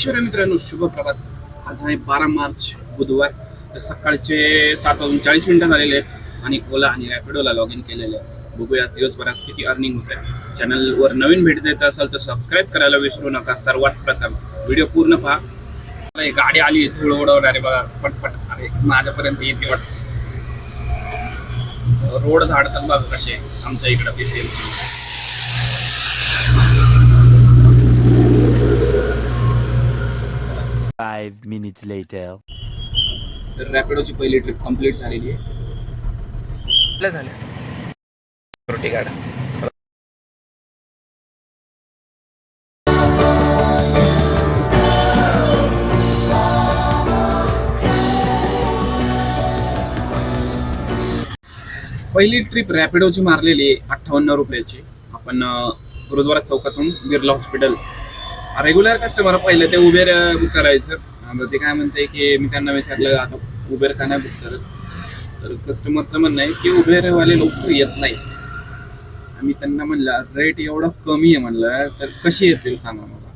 नमस्कार मित्रांनो शुभ प्रभात. आज आहे बारा मार्च बुधवार. तर सकाळचे सात वाजून चाळीस मिनिटं झालेले आहेत आणि ओला आणि रॅपिडोला लॉग इन केलेले आहे. बघूया दिवसभरात किती अर्निंग होत आहे चॅनलवर नवीन भेट देत असाल तर सबस्क्राईब करायला विसरू नका. सर्वात प्रथम व्हिडिओ पूर्ण पहा. मला एक गाडी आली धूळ उडवणारे बघा. पटपट. अरे माझ्यापर्यंत येते वाटत. रोड झाडतात बघा कसे. आमच्या इकडं पिसेल Five minutes later. तर रॅपिडोची पहिली ट्रिप कंप्लीट झालेली आहे. झाल्या. रोटी गाडा पहिली ट्रिप रॅपिडोची मारलेली आहे अठ्ठावन्न रुपयाची. आपण अं, गुरुद्वारा चौकातून बिर्ला हॉस्पिटल रेग्युलर कस्टमर पहिले ते उबेर बुक करायचं. आता ते काय म्हणते की मी त्यांना विचारलं आता उबेर का नाही बुक करत? तर कस्टमरचं म्हणणं आहे की उबेरवाले लोक येत नाही आम्ही त्यांना म्हणलं रेट एवढा कमी आहे म्हणलं. तर कशी येतील सांगा मला.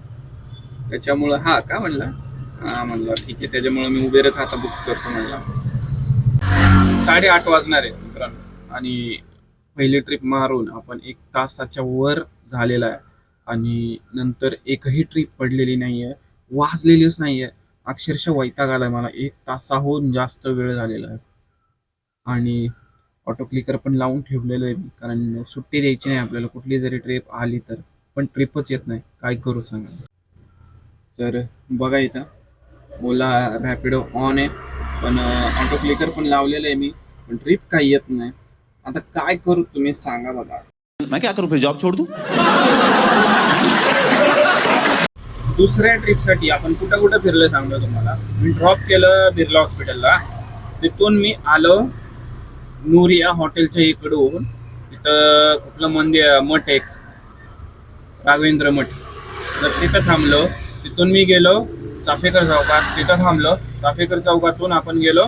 त्याच्यामुळं हा का म्हणलं? हा म्हणलं. ठीक आहे त्याच्यामुळं मी उबेरच आता बुक करतो म्हणलं. साडेआठ वाजणार आहे मित्रांनो. आणि पहिली ट्रिप मारून आपण एक तासाच्या वर झालेला आहे. आणि नंतर एकही ट्रिप पडलेली नाही आहे वाजलेलीच आहे अक्षरशः वैताग आलाय मला. एक तासाहून जास्त वेळ झालेला आहे. आणि ऑटो क्लिकर पण लावून ठेवलेलं आहे मी कारण सुट्टी द्यायची नाही आपल्याला. कुठली जरी ट्रिप आली तर पण ट्रिपच येत नाही. काय करू सांगा. तर बघा इथं ओला रॅपिडो ऑन आहे. पण ऑटो क्लिकर पण लावलेलं आहे मी पण ट्रिप काही येत नाही. आता काय करू तुम्ही सांगा बघा. मैं क्या करूं फिर जॉब छोड़ दूं? दुसऱ्या ट्रिपसाठी आपण कुठं कुठं फिरलं सांगतो तुम्हाला. मी ड्रॉप केलं बिर्ला हॉस्पिटलला तिथून मी आलो नूरिया हॉटेलच्या इकडून. तिथं कुठलं मंदिर मठ एक. राघवेंद्र मठ. तर तिथं थांबलो. तिथून मी गेलो. चाफेकर चौकात. तिथं थांबलो. चाफेकर चौकातून आपण गेलो.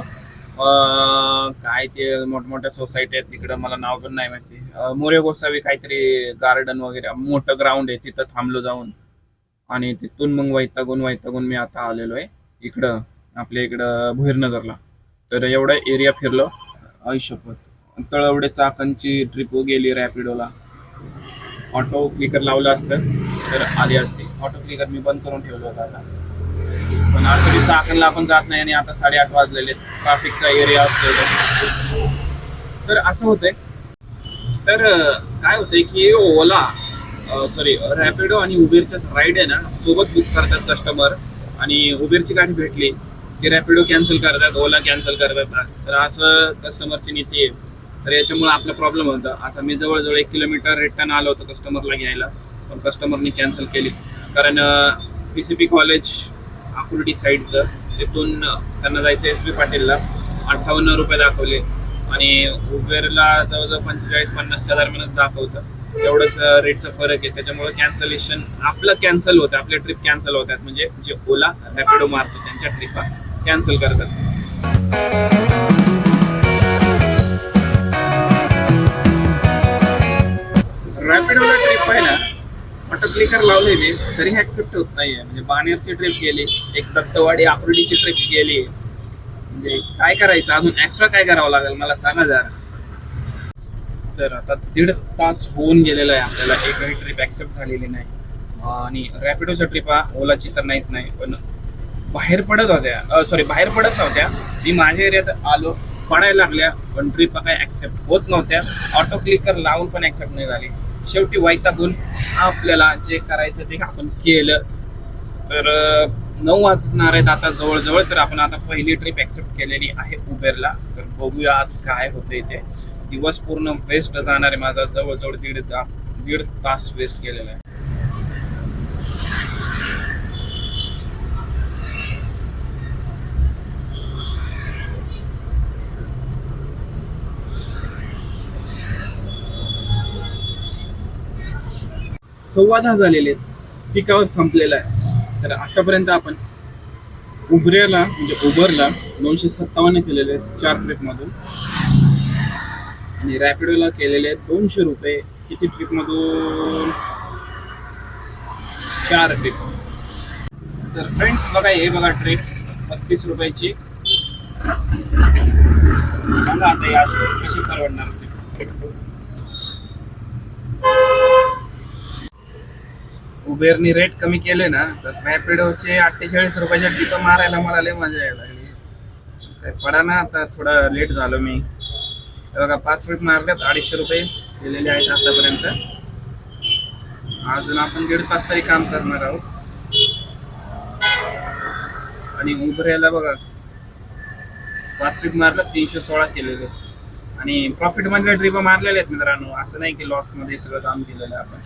काय ते मोठमोठ्या सोसायटी आहेत तिकडं मला नाव पण नाही माहिती. मोरे गोसावी काहीतरी गार्डन वगैरे मोठं ग्राउंड आहे तिथं थांबलो जाऊन. आणि तिथून मग वैतागून वैतागून मी आता आलेलो आहे इकडं आपल्या इकडं भुईरनगरला. तर एवढा एरिया फिरलो. आयुष्यपत तळवडे चाकणची ट्रिप गेली रॅपिडोला ऑटो क्लिकर लावलं असतं तर आली असती. ऑटो क्लिकर मी बंद करून ठेवलं होतं आता. पण असं आखणला आपण जात नाही आणि आता साडेआठ वाजलेले ट्रॅफिकचा एरिया असतो तर असं होतंय. तर काय होतंय की ओला सॉरी रॅपिडो आणि उबेरच्या राईड आहे ना सोबत बुक करतात कस्टमर आणि उबेरची गाडी भेटली की रॅपिडो कॅन्सल करतात ओला कॅन्सल करतात तर असं कस्टमरची नीती आहे. तर याच्यामुळे आपला प्रॉब्लेम होता. आता मी जवळजवळ एक किलोमीटर रिटर्न आलो होतो कस्टमरला घ्यायला. पण कस्टमरनी कॅन्सल केली. कारण P C P college Akurdi साईडचं. तिथून त्यांना जायचं एस बी पाटीलला. अठ्ठावन्न रुपये दाखवले. आणि उबेरला जवळजवळ पंचेचाळीस पन्नासच्या दरम्यानच दाखवतं. तेवढंच रेटचा फरक आहे. त्याच्यामुळे कॅन्सलेशन आपलं कॅन्सल होतं. आपल्या ट्रिप कॅन्सल होतात. म्हणजे जे ओला रॅपिडो मारतो त्यांच्या ट्रिपा कॅन्सल करतात. रॅपिडोला ट्रिप आहे ना ऑटो क्लिकर लावलेली तरी ऍक्सेप्ट होत नाहीये. म्हणजे बाणेरची ट्रिप गेली एक दत्तवाडी आकुर्डीची ट्रिप गेली. म्हणजे काय करायचं? अजून एक्स्ट्रा काय करावं लागेल? मला सांगा जरा. तर आता दीड तास होऊन गेलेला आहे. आपल्याला एकही ट्रिप ऍक्सेप्ट झालेली नाही. आणि रॅपिडोच्या हा ओलाची तर नाहीच नाही पण बाहेर पडत होत्या. सॉरी बाहेर पडत नव्हत्या. मी माझ्या एरियात आलो पडायला लागल्या पण ट्रिप काय ऍक्सेप्ट होत नव्हत्या. ऑटो क्लिकर लावून पण ऍक्सेप्ट नाही झाली. शेवटी वैतागून आपल्याला जे करायचं ते आपण केलं. तर नऊ वाजणार आहेत आता जवळजवळ तर आपण आता पहिली ट्रिप ऍक्सेप्ट केलेली आहे उबेरला. तर बघूया आज काय होतंय ते. दिवस पूर्ण वेस्ट जाणार आहे माझा जवळजवळ दीड ता दीड तास वेस्ट केलेला आहे. संवाद झालेले आहेत. पिकावर संपलेला आहे. तर आतापर्यंत आपण उबरेला म्हणजे उबरला दोनशे सत्तावन्न केलेले आहेत चार ट्रिपमधून. आणि रॅपिडोला केलेले आहेत दोनशे रुपये. किती ट्रिपमधून? चार ट्रिप. तर फ्रेंड्स बघा हे बघा ट्रिप पस्तीस रुपयाची. सांगा आता या अशी कशी परवडणार उबेरनी रेट कमी केले ना तर रॅपिडोचे अठ्ठेचाळीस रुपयाच्या ट्रिप मारायला मला लय मजा यायला. लागली काय पडा ना आता थोडं लेट झालो मी. बघा पाच ट्रिप मारल्यात अडीचशे रुपये दिलेले आहेत आतापर्यंत. अजून आपण दीड तास तरी काम करणार आहोत. आणि उबऱ्याला बघा पाच ट्रिप मारलं तीनशे सोळा केलेले. आणि प्रॉफिट मधल्या ट्रिप मारलेल्या आहेत मित्रांनो असं नाही की लॉसमध्ये सगळं काम केलेलं आहे आपण.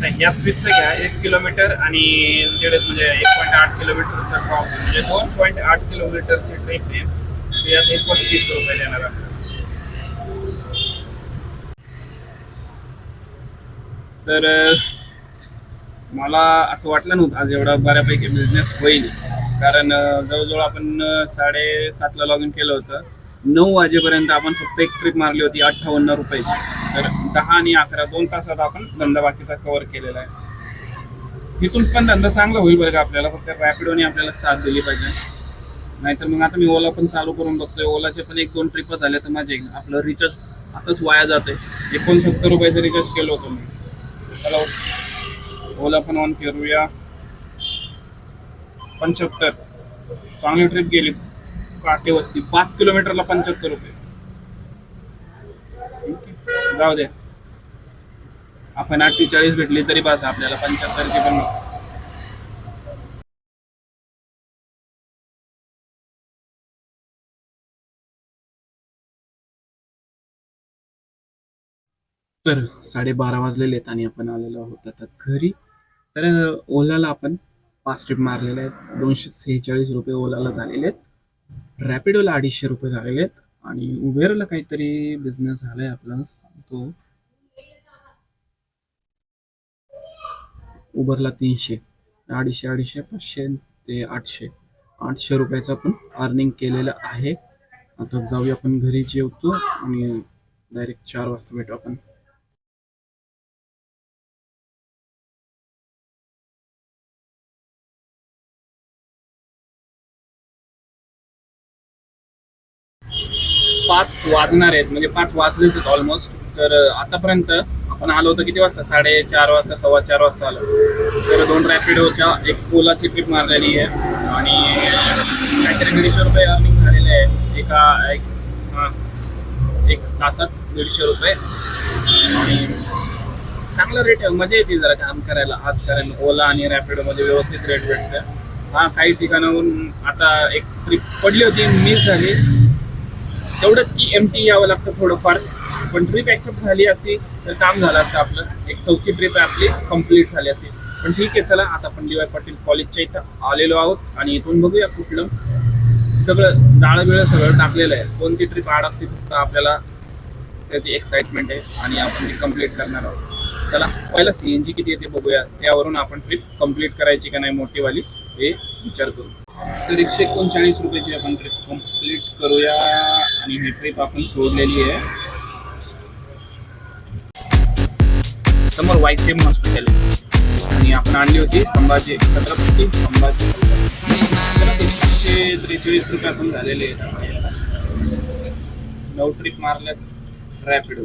नाही या स्ट्रीपचं घ्या. एक किलोमीटर आणि दीड म्हणजे एक पॉईंट आठ किलोमीटरचा ड्रॉप म्हणजे दोन पॉईंट आठ किलोमीटरची ट्रिप आहे. त्यात एक पस्तीस रुपये देणार आपल्याला तर मला असं वाटलं नव्हतं आज एवढा बऱ्यापैकी बिझनेस होईल. कारण जवळजवळ आपण साडेसातला लॉग इन केलं होतं. नऊ वाजेपर्यंत आपण फक्त एक ट्रिप मारली होती अठ्ठावन्न रुपयाची. तर दहा आणि अकरा दोन तासात आपण धंदा बाकीचा कव्हर केलेला आहे. इथून पण धंदा चांगला होईल बरं का आपल्याला फक्त रॅपिडोने आपल्याला साथ दिली पाहिजे. नाहीतर मग आता मी ओला पण चालू करून बघतोय. ओलाचे पण एक दोन ट्रिप झाले तर माझे आपलं रिचार्ज असंच वाया जाते एकोणसत्तर रुपयाचं रिचार्ज केलं होतं मी. चला ओला पण ऑन करूया. पंच्याहत्तर. चांगली ट्रिप गेली. काटे वस्ती. पाच किलोमीटरला पंच्याहत्तर रुपये. जाऊ द्या आपण अठ्ठेचाळीस भेटली तरी बस आपल्याला पंच्याहत्तरची पण तर साडेबारा वाजलेले आहेत आणि आपण आलेलो आहोत आता घरी. तर ओलाला आपण पाच ट्रिप मारलेले आहेत. दोनशे सेहेचाळीस रुपये ओलाला झालेले आहेत. रॅपिडोला अडीचशे रुपये झालेले आहेत आणि उबेरला काहीतरी बिझनेस झालाय आपला तो उबरला तीनशे अडीचशे अडीचशे पाचशे ते आठशे. आठशे रुपयाचं आपण अर्निंग केलेलं आहे. आता जाऊया आपण घरी जेवतो आणि डायरेक्ट चार वाजता भेटू आपण. पाच वाजणार आहेत म्हणजे पाच वाजलेच आहेत ऑलमोस्ट तर आतापर्यंत आपण आलो होतो किती वाजता? साडेचार वाजता सव्वा चार वाजता आलो. तर दोन रॅपिडोच्या एक ओलाची ट्रिप मारलेली आहे आणि काहीतरी दीडशे रुपये अर्निंग झालेले आहे. एका एक हां एक तासात दीडशे रुपये. आणि चांगला रेट आहे मजा येते जरा काम करायला आज कारण ओला आणि रॅपिडोमध्ये व्यवस्थित रेट भेटतं हा काही ठिकाणाहून आता एक ट्रिप पडली होती मिस झाली. तेवढंच की एम टी यावं लागतं थोडंफार. पण ट्रिप ऍक्सेप्ट झाली असती तर काम झालं असतं आपलं. एक चौथी ट्रिप आपली कंप्लीट झाली असती. पण ठीक आहे चला आता आपण डी वाय पाटील कॉलेजच्या इथं आलेलो आहोत आणि इथून बघूया कुठलं सगळं जाळं बिळं सगळं टाकलेलं आहे. कोणती ट्रिप अडकते फक्त आपल्याला त्याची एक्साइटमेंट आहे आणि आपण ती कंप्लीट करणार आहोत. चला पहिला सी एन जी किती येते बघूया. त्यावरून आपण ट्रिप कंप्लीट करायची का नाही मोठीवाली हे विचार करू. तर एकशे एकोणचाळीस रुपयाची आपण ट्रिप कंप्लीट करूया. आणि ही ट्रिप आपण सोडलेली आहे. समोर वायसीएम हॉस्पिटल आणि आपण आणली होती संभाजी छत्रपती संभाजी एकशे त्रेचाळीस रुपये आपण झालेले आहेत. नऊ ट्रिप मारल्यात रॅपिडो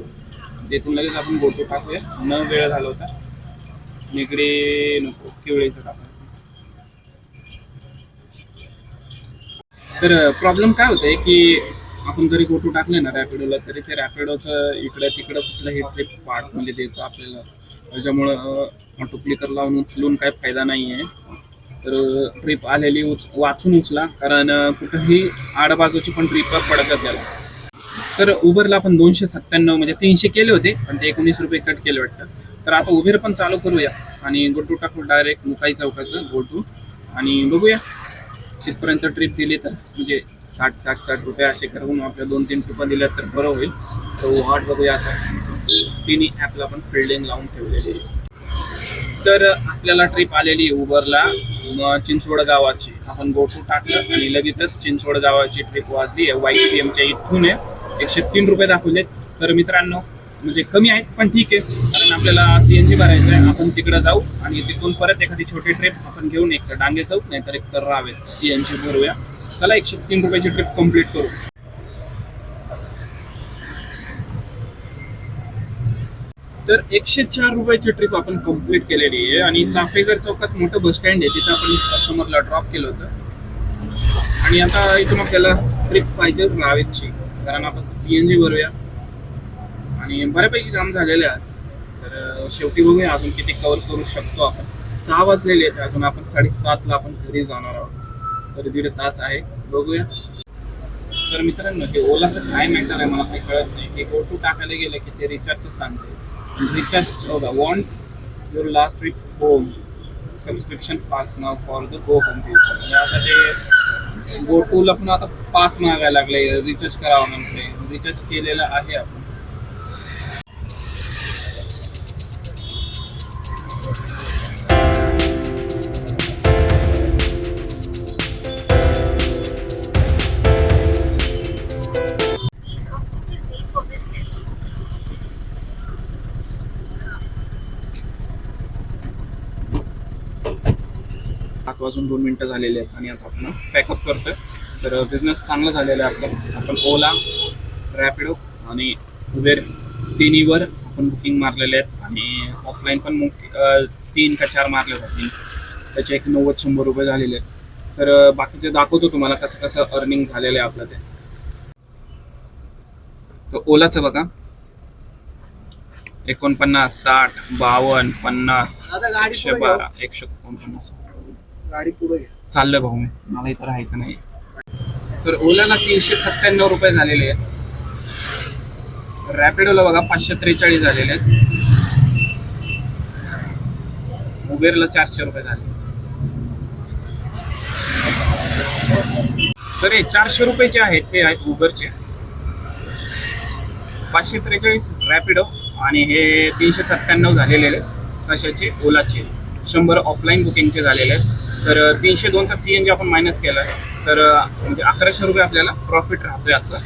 तिथून लगेच आपण गोटो टाकूया. न वेळ झाला होता. इकडे नको किवळेचं टाकू तर प्रॉब्लेम काय होतंय की आपण जरी गोटू टाकले ना रॅपिडोला तरी ते रॅपिडोचं इकडं तिकडं कुठलंही ट्रिप पार्टमध्ये देतो आपल्याला. त्याच्यामुळं ऑटो क्लिकर लावून उचलून काही फायदा नाही आहे तर ट्रिप आलेली उच वाचून उचला. कारण कुठंही आडबाजूची पण ट्रिप पडत त्याला. तर उबरला आपण दोनशे सत्त्याण्णव म्हणजे तीनशे केले होते पण ते एकोणीस रुपये कट केले वाटतं. तर आता उबेर पण चालू करूया. आणि गोटू टाकू डायरेक्ट मुकाई चौकाचं गोटू आणि बघूया तिथपर्यंत ट्रिप दिली तर म्हणजे साठ साठ साठ रुपये असे करून आपल्या दोन तीन टुपा दिल्या तर बरं होईल. तर वाट बघूया आता. तिन्ही ॲपला पण फिल्डिंग लावून ठेवलेली आहे. तर आपल्याला ट्रिप आलेली आहे उबरला चिंचवड गावाची. आपण गोठू टाकलं आणि लगेचच चिंचवड गावाची ट्रिप वाजली आहे. वाय सी एमच्या इथून आहे. एकशे तीन रुपये दाखवलेत तर मित्रांनो म्हणजे कमी आहेत पण ठीक आहे. कारण आपल्याला सी एन जी भरायचं आहे. आपण तिकडे जाऊ आणि तिथून परत एखादी छोटी ट्रिप आपण घेऊन एक तर डांगे जाऊ नाहीतर एक तर रावे सी एन जी भरूया. चला एकशे तीन रुपयाची ट्रिप कंप्लीट करू. तर एकशे चार रुपयाची ट्रिप आपण कंप्लीट केलेली आहे आणि चाफेकर चौकात मोठं बस स्टँड आहे तिथं आपण कस्टमरला ड्रॉप केलं होतं. आणि आता इथून आपल्याला ट्रिप पाहिजे रावेतची कारण आपण सी एन जी भरूया. आणि बऱ्यापैकी काम झालेलं आहे आज. तर शेवटी बघूया अजून किती कव्हर करू शकतो आपण. सहा वाजलेले आहेत अजून आपण साडेसातला आपण घरी जाणार आहोत. तर दीड तास आहे. बघूया. तर मित्रांनो हे ओलाचं काय मॅटर आहे मला काही कळत नाही. हे गो टू टाकायला गेलं की ते रिचार्जचं सांगते. रिचार्ज बघा want your last trip home subscription pass now for the go home म्हणजे आता ते गो टूला पण आता पास मागायला लागले रिचार्ज करावं म्हणते. रिचार्ज केलेलं आहे आपण. वाजून दोन मिनटं झालेली आहेत आणि आता आपण पॅकअप करतोय. तर uh, बिझनेस चांगला झालेला आहे आपला. आपण ओला रॅपिडो आणि उबेर तिन्हीवर आपण बुकिंग मारलेले आहेत. आणि ऑफलाईन पण मुक uh, तीन का चार मारले होते. त्याचे एक नव्वद शंभर रुपये झालेले आहेत. तर uh, बाकीचे दाखवतो तुम्हाला कसं कसं अर्निंग झालेलं आहे आपलं ते. तर ओलाचं बघा. एकोणपन्नास साठ बावन्न पन्नास एकशे बारा एकशे एकोणपन्नास. गाडी पुढे घ्या. चाललं भाऊ मी. मला इथं राहायचं नाही. तर ओलाला तीनशे सत्त्याण्णव रुपये झालेले आहेत. रॅपिडोला बघा पाचशे त्रेचाळीस झालेले आहेत. उबेरला चारशे रुपये झाले. तर हे चारशे रुपयेचे आहेत ते आहेत उबरचे पाचशे त्रेचाळीस रॅपिडो आणि हे तीनशे सत्त्याण्णव झालेले आहेत. कशाचे ओलाचे. शंभर ऑफलाईन बुकिंगचे झालेले आहेत. तर तीनशे दोनचा सी एन जी आपण मायनस केला आहे. तर म्हणजे अकराशे रुपये आपल्याला प्रॉफिट राहतोय आजचा.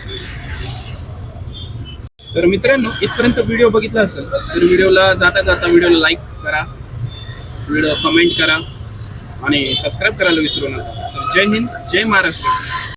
तर मित्रांनो इथपर्यंत व्हिडिओ बघितला असेल तर व्हिडिओला जाता जाता व्हिडिओला लाईक करा. व्हिडिओ कमेंट करा. आणि सबस्क्राईब करायला विसरू नका. तर जय हिंद जय महाराष्ट्र.